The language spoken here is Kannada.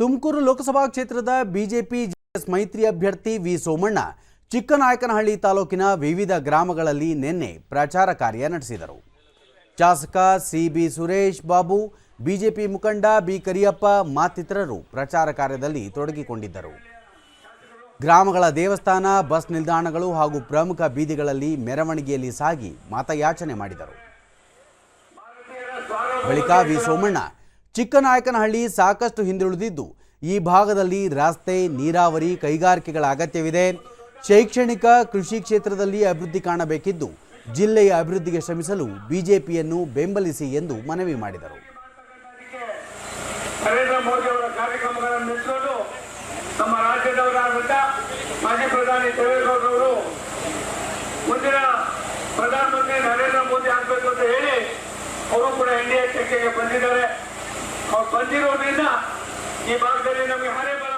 ತುಮಕೂರು ಲೋಕಸಭಾ ಕ್ಷೇತ್ರದ ಬಿಜೆಪಿ ಜೆಡಿಎಸ್ ಮೈತ್ರಿ ಅಭ್ಯರ್ಥಿ ವಿ ಸೋಮಣ್ಣ ಚಿಕ್ಕನಾಯಕನಹಳ್ಳಿ ತಾಲೂಕಿನ ವಿವಿಧ ಗ್ರಾಮಗಳಲ್ಲಿ ನಿನ್ನೆ ಪ್ರಚಾರ ಕಾರ್ಯ ನಡೆಸಿದರು. ಶಾಸಕ ಸಿಬಿ ಸುರೇಶ್ ಬಾಬು, ಬಿಜೆಪಿ ಮುಖಂಡ ಬಿ ಕರಿಯಪ್ಪ ಮತ್ತಿತರರು ಪ್ರಚಾರ ಕಾರ್ಯದಲ್ಲಿ ತೊಡಗಿಕೊಂಡಿದ್ದರು. ಗ್ರಾಮಗಳ ದೇವಸ್ಥಾನ, ಬಸ್ ನಿಲ್ದಾಣಗಳು ಹಾಗೂ ಪ್ರಮುಖ ಬೀದಿಗಳಲ್ಲಿ ಮೆರವಣಿಗೆಯಲ್ಲಿ ಸಾಗಿ ಮತಯಾಚನೆ ಮಾಡಿದರು. ಬಳಿಕ ವಿ ಸೋಮಣ್ಣ ಚಿಕ್ಕನಾಯಕನಹಳ್ಳಿ ಸಾಕಷ್ಟು ಹಿಂದುಳಿದಿದ್ದು, ಈ ಭಾಗದಲ್ಲಿ ರಸ್ತೆ, ನೀರಾವರಿ ಕೈಗಾರಿಕೆಗಳ ಅಗತ್ಯವಿದೆ. ಶೈಕ್ಷಣಿಕ ಕೃಷಿ ಕ್ಷೇತ್ರದಲ್ಲಿ ಅಭಿವೃದ್ಧಿ ಕಾಣಬೇಕಿದ್ದು, ಜಿಲ್ಲೆಯ ಅಭಿವೃದ್ಧಿಗೆ ಶ್ರಮಿಸಲು ಬಿಜೆಪಿಯನ್ನು ಬೆಂಬಲಿಸಿ ಎಂದು ಮನವಿ ಮಾಡಿದರು. ಮೋದಿ ಅವರ ನಮ್ಮ ಪ್ರಧಾನಿ ಮುಂದಿನ ಪ್ರಧಾನಮಂತ್ರಿ ನರೇಂದ್ರ ಮೋದಿ ಆಗಬೇಕು ಅಂತ ಹೇಳಿ ಅವರು ಕೂಡ ಎನ್ ಡಿ ಎ ಚರ್ಚೆಗೆ ಅವ್ರು ಬಂದಿರೋದ್ರಿಂದ ಈ ಭಾಗದಲ್ಲಿ ನಮಗೆ ಬಲ